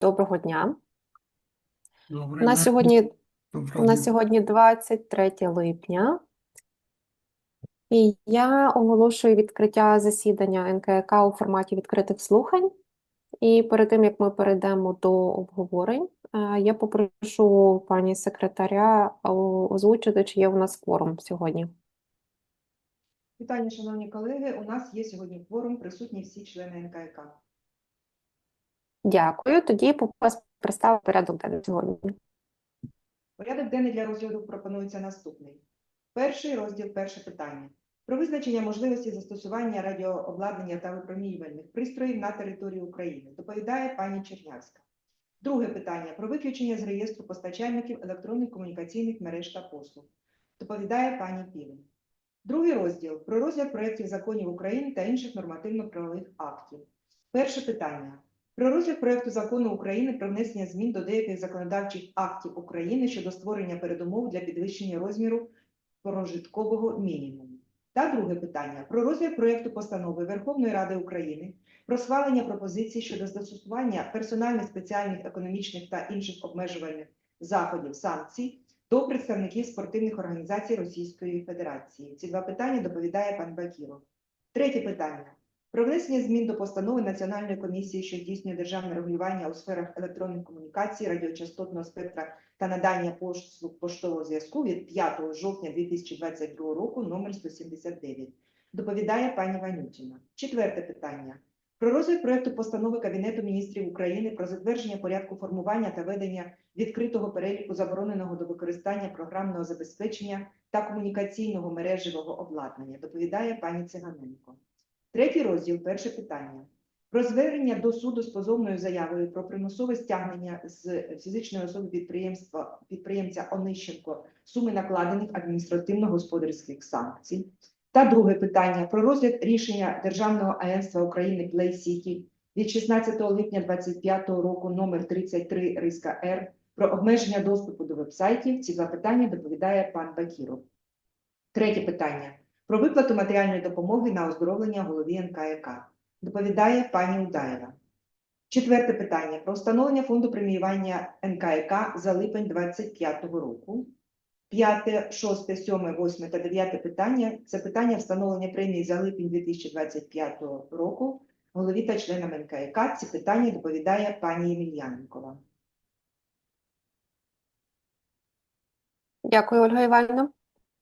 Доброго дня. У Добрий нас сьогодні, у Доброго нас сьогодні 23 липня, і я оголошую відкриття засідання НКК у форматі відкритих слухань. І перед тим, як ми перейдемо до обговорень, е, я попрошу пані секретаря е, озвучити, чи є у нас кворум сьогодні. Вітання, шановні колеги. У нас є сьогодні кворум, присутні всі члени НКК. Дякую. Тоді попрошу представити порядок денний сьогодні. Порядок денний для розгляду пропонується наступний. Перший розділ, перше питання. Про визначення можливості застосування радіообладнання та випромінювальних пристроїв на території України. Доповідає пані Чернявська. Друге питання. Про виключення з реєстру постачальників електронних комунікаційних мереж та послуг. Доповідає пані Півень. Другий розділ про розгляд проєктів законів України та інших нормативно-правових актів. Перше питання. Про розгляд проекту закону України про внесення змін до деяких законодавчих актів України щодо створення передумов для підвищення розміру прожиткового мінімуму. Та друге питання про розгляд проекту постанови Верховної Ради України про схвалення пропозицій щодо застосування персональних спеціальних економічних та інших обмежувальних заходів санкцій до представників спортивних організацій Російської Федерації. Ці два питання доповідає пан Бакіров. Третє питання. Про внесення змін до постанови Національної комісії, що здійснює державне регулювання у сферах електронних комунікацій, радіочастотного спектра та надання послуг поштового зв'язку від 5 жовтня 2022 року номер 179. Доповідає пані Ванютіна. Четверте питання. Про розгляд проекту постанови Кабінету міністрів України про затвердження порядку формування та ведення відкритого переліку забороненого до використання програмного забезпечення та комунікаційного мережевого обладнання. Доповідає пані Циганенко. Третій розділ, перше питання. Про звернення до суду з позовною заявою про примусове стягнення з фізичної особи підприємства підприємця Онищенко суми накладених адміністративно-господарських санкцій. Та друге питання про розгляд рішення Державного агентства України City від 16 липня 2025 року номер 33 риска Р про обмеження доступу до вебсайтів. Ці два питання доповідає пан Бакіров. Третє питання про виплату матеріальної допомоги на оздоровлення голові НКК. Доповідає пані Удаєва. Четверте питання про встановлення фонду преміювання НКК за липень 2025 року. П'яте, шосте, сьоме, восьме та дев'яте питання це питання встановлення премії за липень 2025 року голові та членам НКК. Ці питання доповідає пані Ємельяненкова. Дякую, Ольга Іванівна.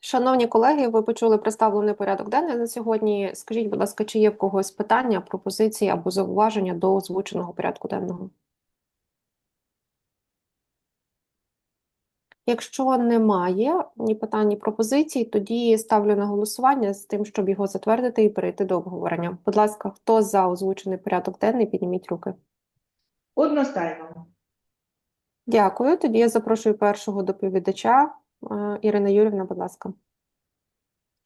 Шановні колеги, ви почули представлений порядок денний на сьогодні. Скажіть, будь ласка, чи є в когось питання, пропозиції або зауваження до озвученого порядку денного? Якщо немає ні питань, ні пропозицій, тоді ставлю на голосування з тим, щоб його затвердити і перейти до обговорення. Будь ласка, хто за озвучений порядок денний, підніміть руки. Одностайно. Дякую. Тоді я запрошую першого доповідача. Е, Ірина Юрівна, будь ласка.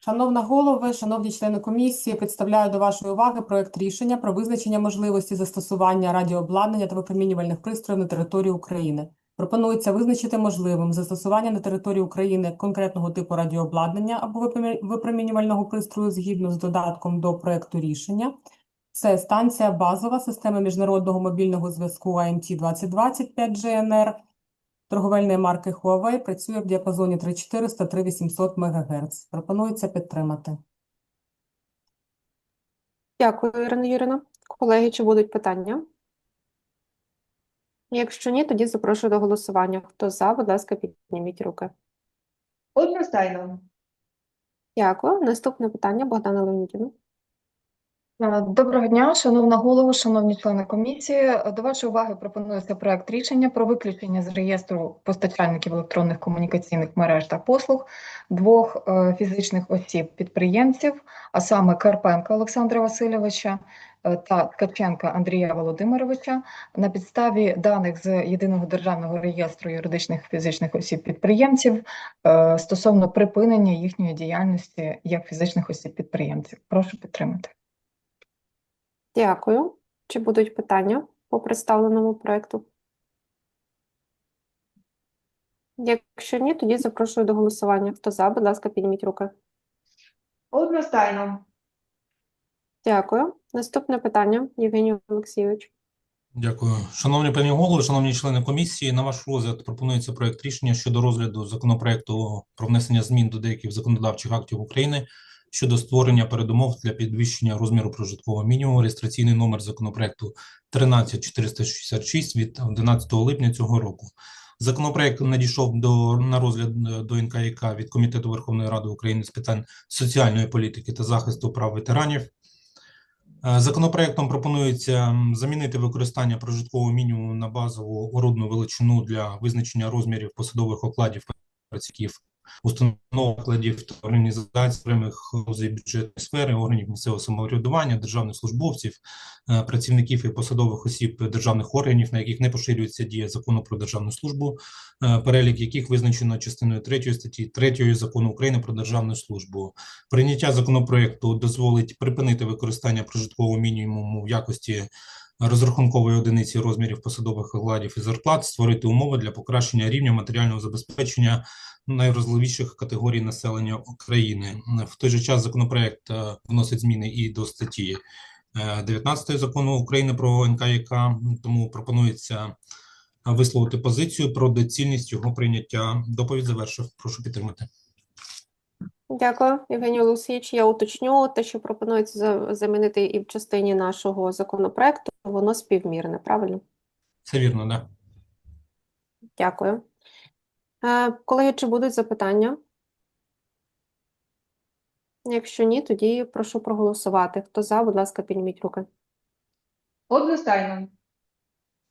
Шановна голови, шановні члени комісії, представляю до вашої уваги проект рішення про визначення можливості застосування радіообладнання та випромінювальних пристроїв на території України. Пропонується визначити можливим застосування на території України конкретного типу радіообладнання або випромінювального пристрою згідно з додатком до проекту рішення. Це станція базова системи міжнародного мобільного зв'язку AMT 2020 5GNR торговельної марки Huawei працює в діапазоні 3400-3800 МГц. Пропонується підтримати. Дякую, Ірина Юрівна. Колеги, чи будуть питання? Якщо ні, тоді запрошую до голосування. Хто за, будь ласка, підніміть руки. Одностайно. Дякую. Наступне питання Богдана Леонідівна. Е, Доброго дня, шановна голово, шановні члени комісії. До вашої уваги пропонується проект рішення про виключення з реєстру постачальників електронних комунікаційних мереж та послуг двох е, фізичних осіб-підприємців, а саме Карпенка Олександра Васильовича е, та Ткаченка Андрія Володимировича на підставі даних з Єдиного державного реєстру юридичних фізичних осіб-підприємців стосовно припинення їхньої діяльності як фізичних осіб-підприємців. Прошу підтримати. Дякую. Чи будуть питання по представленому проекту? Якщо ні, тоді запрошую до голосування. Хто за, будь ласка, підніміть руки. Одностайно. Дякую. Наступне питання, Євгеній Олексійович. Дякую. Шановні пані голови, шановні члени комісії, на ваш розгляд пропонується проект рішення щодо розгляду законопроекту про внесення змін до деяких законодавчих актів України щодо створення передумов для підвищення розміру прожиткового мінімуму. Реєстраційний номер законопроекту 13466 від 11 липня цього року. Законопроект надійшов до на розгляд е, до НКЯК від Комітету Верховної Ради України з питань соціальної політики та захисту прав ветеранів. Е, Законопроектом пропонується замінити використання прожиткового мінімуму на базову орудну величину для визначення розмірів посадових окладів працівників установ окладів та організацій окремих бюджетної сфери, органів місцевого самоврядування, державних службовців, е, працівників і посадових осіб державних органів, на яких не поширюється дія закону про державну службу, е, перелік яких визначено частиною 3 статті 3 закону України про державну службу. Прийняття законопроекту дозволить припинити використання прожиткового мінімуму в якості розрахункової одиниці розмірів посадових окладів і зарплат, створити умови для покращення рівня матеріального забезпечення найвразливіших категорій населення України. В той же час законопроект е, вносить зміни і до статті е, 19 закону України про НКЯК, тому пропонується висловити позицію про доцільність його прийняття. Доповідь завершив. Прошу підтримати. Дякую, Євгеній Олексійович. Я уточню те, що пропонується замінити і в частині нашого законопроекту, воно співмірне, правильно? Це вірно, да? Дякую. Е, Колеги, чи будуть запитання? Якщо ні, тоді прошу проголосувати. Хто за, будь ласка, підніміть руки. Одностайно.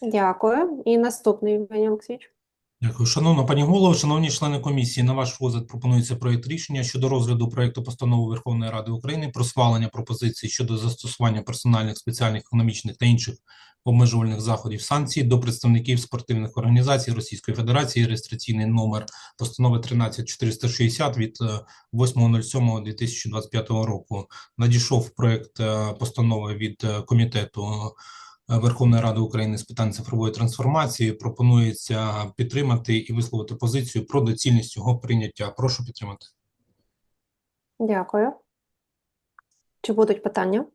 Дякую. І наступний, Євгеній Олексійович. Дякую. Шановна пані голово, шановні члени комісії, на ваш розгляд пропонується проект рішення щодо розгляду проекту постанови Верховної Ради України про схвалення пропозицій щодо застосування персональних спеціальних економічних та інших обмежувальних заходів санкцій до представників спортивних організацій Російської Федерації, реєстраційний номер постанови 13460 від е, 8.07.2025 року. Надійшов проект е, постанови від е, комітету Е, Верховної Ради України з питань цифрової трансформації пропонується підтримати і висловити позицію про доцільність його прийняття. Прошу підтримати. Дякую. Чи будуть питання?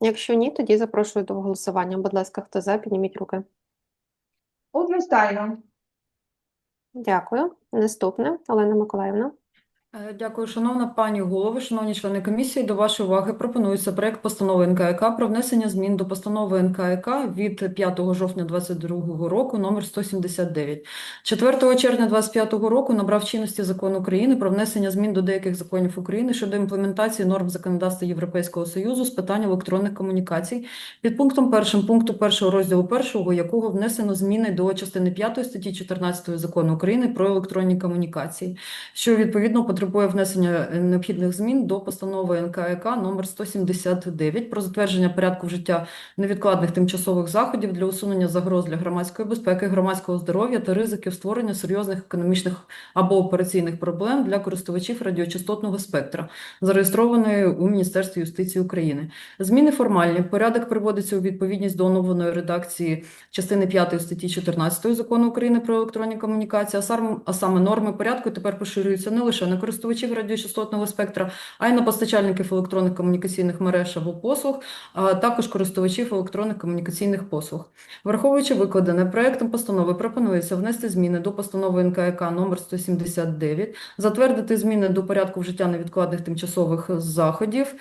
Якщо ні, тоді запрошую до голосування. Будь ласка, хто за, підніміть руки. Одностайно. Дякую. Наступне, Олена Миколаївна. Е, Дякую, шановна пані голово, шановні члени комісії. До вашої уваги пропонується проект постанови НКЯК про внесення змін до постанови НКЯК від 5 жовтня 2022 року номер 179. 4 червня 2025 року набрав чинності закон України про внесення змін до деяких законів України щодо імплементації норм законодавства Європейського Союзу з питань електронних комунікацій під пунктом 1 пункту 1 розділу 1, якого внесено зміни до частини 5 статті 14 закону України про електронні комунікації що відповідно потребує внесення необхідних змін до постанови НКЯК номер 179 про затвердження порядку вжиття невідкладних тимчасових заходів для усунення загроз для громадської безпеки, громадського здоров'я та ризиків створення серйозних економічних або операційних проблем для користувачів радіочастотного спектра, зареєстрованої у Міністерстві юстиції України. Зміни формальні. Порядок приводиться у відповідність до оновленої редакції частини 5 статті 14 закону України про електронні комунікації, а саме норми порядку тепер поширюються не лише на користувачів радіочастотного спектра, а й на постачальників електронних комунікаційних мереж або послуг, а також користувачів електронних комунікаційних послуг. Враховуючи викладене, проектом постанови пропонується внести зміни до постанови НКК номер 179, затвердити зміни до порядку вжиття невідкладних тимчасових заходів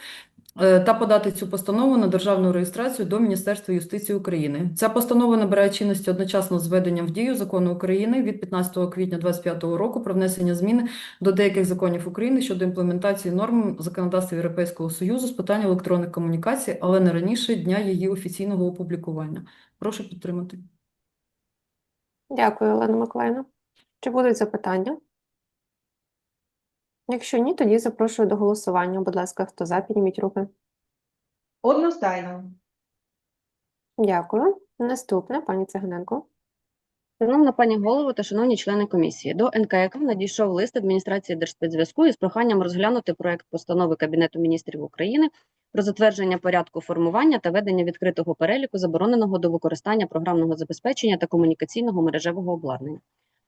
та подати цю постанову на державну реєстрацію до Міністерства юстиції України. Ця постанова набирає чинності одночасно з введенням в дію закону України від 15 квітня 2025 року про внесення змін до деяких законів України щодо імплементації норм законодавства Європейського Союзу з питань електронних комунікацій, але не раніше дня її офіційного опублікування. Прошу підтримати. Дякую, Олена Миколаївна. Чи будуть запитання? Якщо ні, тоді запрошую до голосування. Будь ласка, хто за, підніміть руки. Одностайно. Дякую. Наступне, пані Цеганенко. Шановна пані голово та шановні члени комісії, до НКЯК надійшов лист адміністрації Держспецзв'язку із проханням розглянути проект постанови Кабінету міністрів України про затвердження порядку формування та ведення відкритого переліку забороненого до використання програмного забезпечення та комунікаційного мережевого обладнання.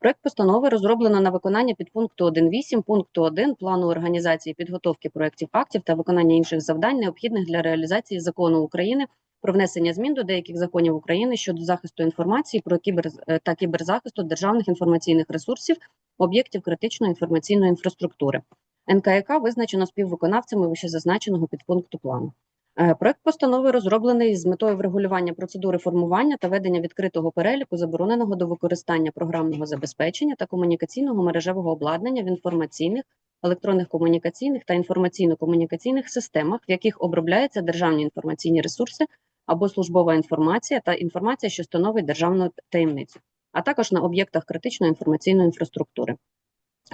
Проект постанови розроблено на виконання підпункту 1.8 пункту 1 плану організації підготовки проєктів актів та виконання інших завдань, необхідних для реалізації закону України про внесення змін до деяких законів України щодо захисту інформації про кібер е, та кіберзахисту державних інформаційних ресурсів, об'єктів критичної інформаційної інфраструктури. НКК визначено співвиконавцями вищезазначеного підпункту плану. Е, Проект постанови розроблений з метою врегулювання процедури формування та ведення відкритого переліку забороненого до використання програмного забезпечення та комунікаційного мережевого обладнання в інформаційних, електронних комунікаційних та інформаційно-комунікаційних системах, в яких обробляються державні інформаційні ресурси або службова інформація та інформація, що становить державну таємницю, а також на об'єктах критичної інформаційної інфраструктури.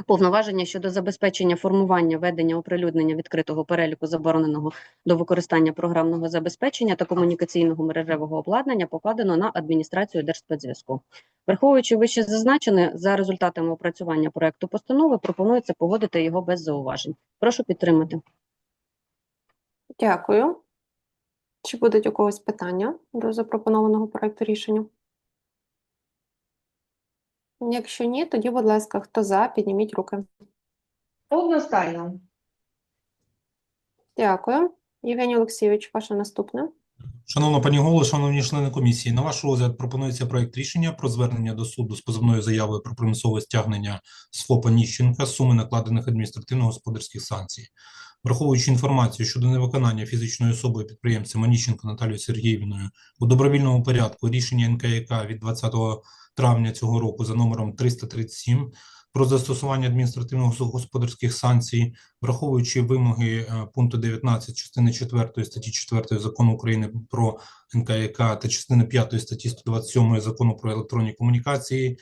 Повноваження щодо забезпечення формування, ведення, оприлюднення відкритого переліку забороненого до використання програмного забезпечення та комунікаційного мережевого обладнання покладено на адміністрацію Держспецзв'язку. Враховуючи вище зазначене, за результатами опрацювання проекту постанови пропонується погодити його без зауважень. Прошу підтримати. Дякую. Чи будуть у когось питання до запропонованого проекту рішення? Якщо ні, тоді, будь ласка, хто за, підніміть руки. Одностайно. Дякую. Євгеній Олексійович, ваше наступне. Шановна пані голово, шановні члени комісії, на ваш розгляд пропонується проект рішення про звернення до суду з позовною заявою про примусове стягнення з ФОПа Ніщенка суми накладених адміністративно-господарських санкцій. Враховуючи інформацію щодо невиконання фізичною особою підприємцем Аніщенко Наталією Сергіївною у добровільному порядку рішення НКЯК від 20 травня цього року за номером 337 про застосування адміністративно-господарських санкцій, враховуючи вимоги е, пункту 19 частини 4 статті 4 Закону України про НКЯК та частини 5 статті 127 Закону про електронні комунікації,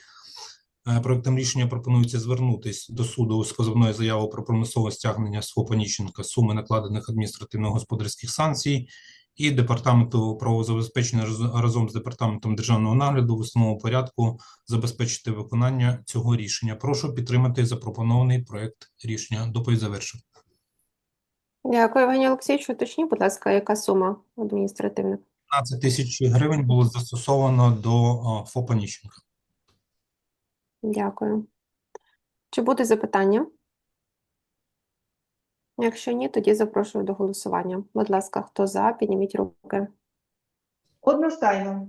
проектом рішення пропонується звернутись до суду з позовною заявою про примусове стягнення з ФОПа Ніщенка суми накладених адміністративно-господарських санкцій і Департаменту правового забезпечення разом з Департаментом державного нагляду в основному порядку забезпечити виконання цього рішення. Прошу підтримати запропонований проект рішення. Доповідь завершив. Дякую, Євгеній Олексійович. Уточніть, будь ласка, яка сума адміністративна? 15 тисяч гривень було застосовано до о, ФОПа Ніщенка. Дякую. Чи будуть запитання? Якщо ні, тоді запрошую до голосування. Будь ласка, хто за, підніміть руки. Одностайно.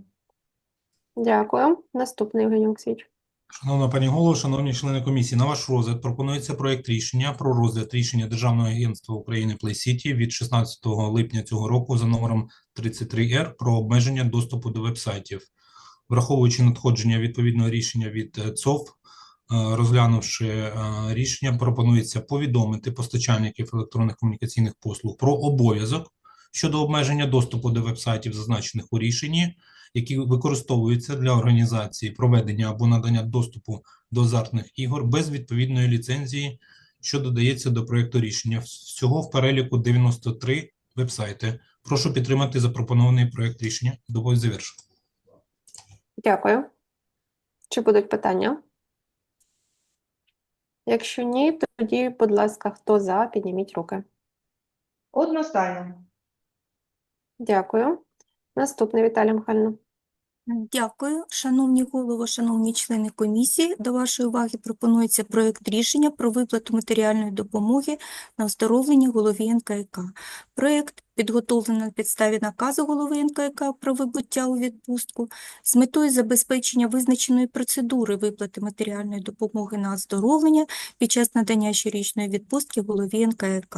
Дякую. Наступний Євгеній Олексійович. Шановна пані голово, шановні члени комісії, на ваш розгляд пропонується проект рішення про розгляд рішення Державного агентства України PlayCity від 16 липня цього року за номером 33Р про обмеження доступу до вебсайтів. Враховуючи надходження відповідного рішення від е, ЦОВ, е, розглянувши е, рішення, пропонується повідомити постачальників електронних комунікаційних послуг про обов'язок щодо обмеження доступу до вебсайтів, зазначених у рішенні, які використовуються для організації проведення або надання доступу до азартних ігор без відповідної ліцензії, що додається до проекту рішення. Всього в переліку 93 вебсайти. Прошу підтримати запропонований проект рішення. Доповідь завершую. Дякую. Чи будуть питання? Якщо ні, тоді, будь ласка, хто за, підніміть руки. Одностайно. Дякую. Наступний Віталія Михайловна. Дякую, шановні голово, шановні члени комісії. До вашої уваги пропонується проект рішення про виплату матеріальної допомоги на оздоровлення голові НКК. Проект підготовлено на підставі наказу голови НКК про вибуття у відпустку з метою забезпечення визначеної процедури виплати матеріальної допомоги на оздоровлення під час надання щорічної відпустки голові НКК,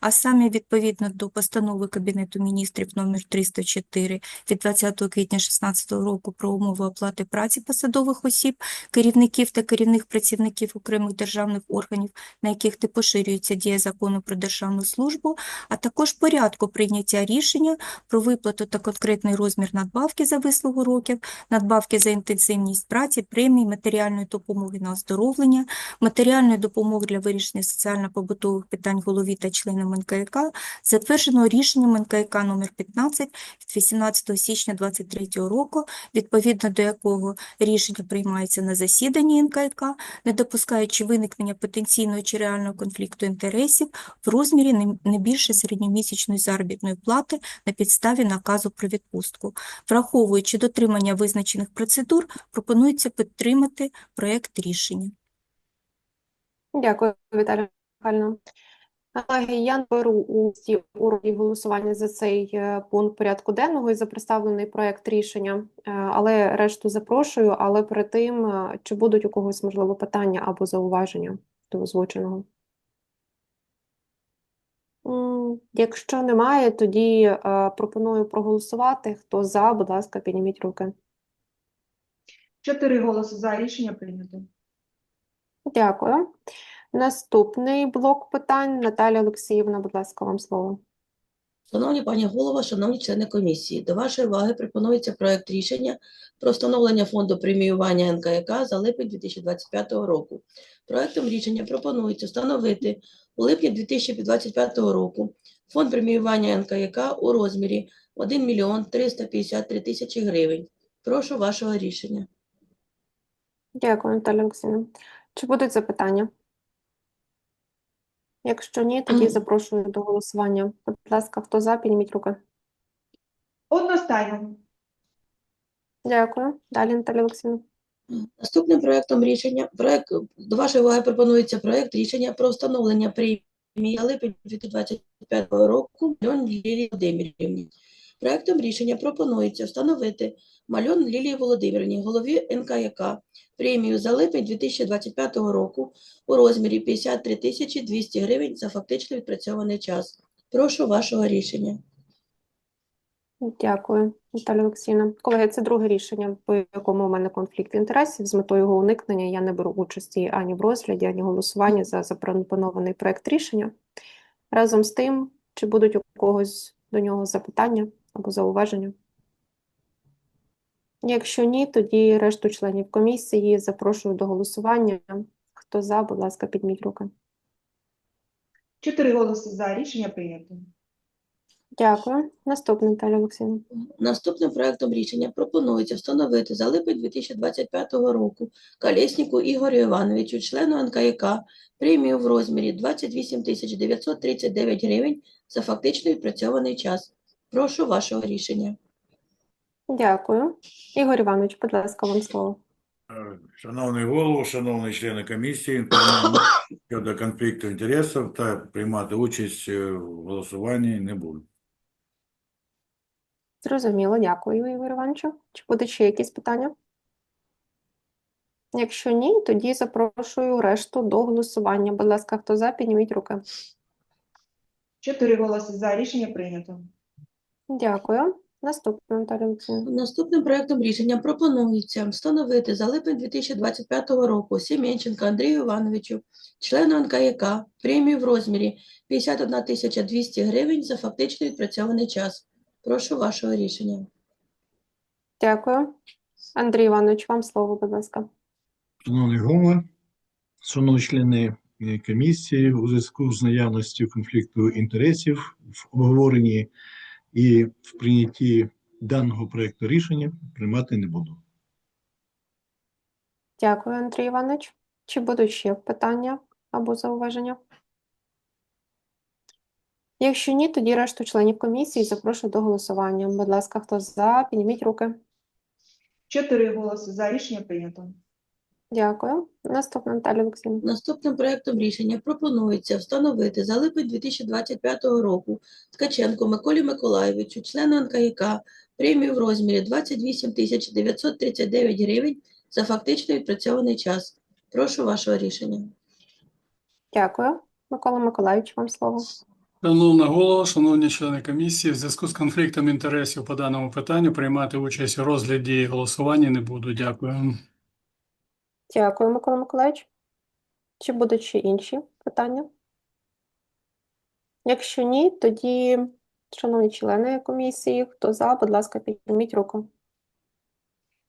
а саме відповідно до постанови Кабінету міністрів номер 304 від 20 квітня 2016 року про умови оплати праці посадових осіб, керівників та керівних працівників окремих державних органів, на яких не поширюється дія закону про державну службу, а також порядку прийняття рішення про виплату та конкретний розмір надбавки за вислугу років, надбавки за інтенсивність праці, премії, матеріальної допомоги на оздоровлення, матеріальної допомоги для вирішення соціально-побутових питань голові та членам НКК, затвердженого рішенням НКК номер 15 від 18 січня 2023 року, відповідно до якого рішення приймається на засіданні НКК, не допускаючи виникнення потенційного чи реального конфлікту інтересів в розмірі не більше середньомісячної заробітної плати на підставі наказу про відпустку. Враховуючи дотримання визначених процедур, пропонується підтримати проект рішення. Дякую, Віталія Михайловна. Я беру у роді голосування за цей е, пункт порядку денного і за представлений проект рішення, е, але решту запрошую. Але перед тим, е, чи будуть у когось, можливо, питання або зауваження до озвученого? Якщо немає, тоді е, пропоную проголосувати. Хто за, будь ласка, підніміть руки. Чотири голоси за. Рішення прийнято. Дякую. Наступний блок питань. Наталя Олексіївна, будь ласка, вам слово. Шановні пані голова, шановні члени комісії, до вашої уваги пропонується проект рішення про встановлення фонду преміювання НКЯК за липень 2025 року. Проектом рішення пропонується встановити у липні 2025 року фонд преміювання НКЯК у розмірі 1 мільйон 353 тисячі гривень. Прошу вашого рішення. Дякую, Наталя Олексіївна. Чи будуть запитання? Якщо ні, тоді запрошую до голосування. Будь ласка, хто за, підніміть руки. Одностайно. Дякую. Далі, Наталя Олексійовна. Наступним проектом рішення проект до вашої уваги пропонується проект рішення про встановлення премії липень 2025 року Мальон Лілії Володимирівні. Проектом рішення пропонується встановити Мальон Лілії Володимирівні, голові НКЯК, премію за липень 2025 року у розмірі 53 тисячі 200 гривень за фактично відпрацьований час. Прошу вашого рішення. Дякую, Наталя Олексіївна. Колеги, це друге рішення, по якому у мене конфлікт інтересів. З метою його уникнення я не беру участі ані в розгляді, ані голосуванні за запропонований проект рішення. Разом з тим, чи будуть у когось до нього запитання або зауваження? Якщо ні, тоді решту членів комісії запрошую до голосування. Хто за, будь ласка, підніміть руки. Чотири голоси за. Рішення прийнято. Дякую. Наступний Наталя Олексіївна. Наступним проектом рішення пропонується встановити за липень 2025 року Колєсніку Ігорю Івановичу, члену НКЯК, премію в розмірі 28 тисяч 939 гривень за фактично відпрацьований час. Прошу вашого рішення. Дякую. Ігор Іванович, будь ласка, вам слово. Е, Шановний голово, шановні члени комісії, щодо конфлікту інтересів та приймати участь е, в голосуванні не буду. Зрозуміло, дякую, Ігор Івановичу. Чи будуть ще якісь питання? Якщо ні, тоді запрошую решту до голосування. Будь ласка, хто за, підніміть руки. Чотири голоси за. Рішення прийнято. Дякую. Наступна Наталя. Наступним проектом рішення пропонується встановити за липень 2025 року Сім'янченка Андрію Івановичу, члену НКЯК, премію в розмірі 51 тисяча 200 гривень за фактично відпрацьований час. Прошу вашого рішення. Дякую. Андрій Іванович, вам слово, будь ласка. Шановний голова, шановні члени е, комісії, у зв'язку з наявністю конфлікту інтересів в обговоренні і в прийнятті даного проекту рішення приймати не буду. Дякую, Андрій Іванович. Чи будуть ще питання або зауваження? Якщо ні, тоді решту членів комісії запрошую до голосування. Будь ласка, хто за, підніміть руки. Чотири голоси за. Рішення прийнято. Дякую. Наступна Наталя Олексіївна. Наступним проектом рішення пропонується встановити за липень 2025 року Ткаченку Миколі Миколайовичу, члену НКЯК, премію в розмірі 28 тисяч 939 гривень за фактично відпрацьований час. Прошу вашого рішення. Дякую. Микола Миколайович, вам слово. Шановна голова, шановні члени комісії, в зв'язку з конфліктом інтересів по даному питанню приймати участь у розгляді і голосуванні не буду. Дякую. Дякую, Микола Миколайович. Чи будуть ще інші питання? Якщо ні, тоді, шановні члени комісії, хто за, будь ласка, підніміть руку.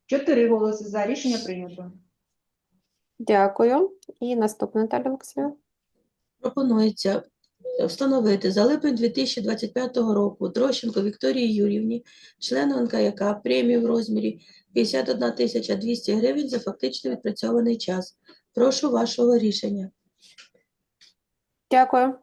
Чотири голоси за. Рішення прийнято. Дякую. І наступна Наталя Олексіївна. Пропонується е, встановити за липень 2025 року Трощенко Вікторії Юрівні, члену НКЯК, премію в розмірі 51 тисяча 200 гривень за фактично відпрацьований час. Прошу вашого рішення. Дякую.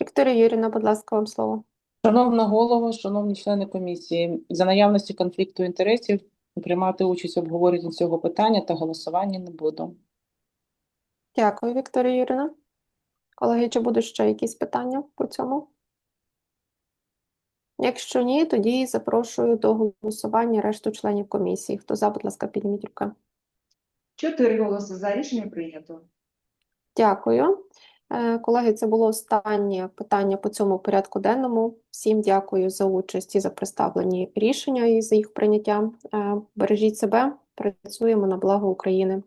Вікторія Юріївна, будь ласка, вам слово. Шановна голова, шановні члени комісії, за наявності конфлікту інтересів приймати участь в обговоренні цього питання та голосуванні не буду. Дякую, Вікторія Юріївна. Колеги, чи будуть ще якісь питання по цьому? Якщо ні, тоді запрошую до голосування решту членів комісії. Хто за, будь ласка, підніміть руки. Чотири голоси за рішення прийнято. Дякую. Е, Колеги, це було останнє питання по цьому порядку денному. Всім дякую за участь і за представлені рішення і за їх прийняття. Е, Бережіть себе, працюємо на благо України.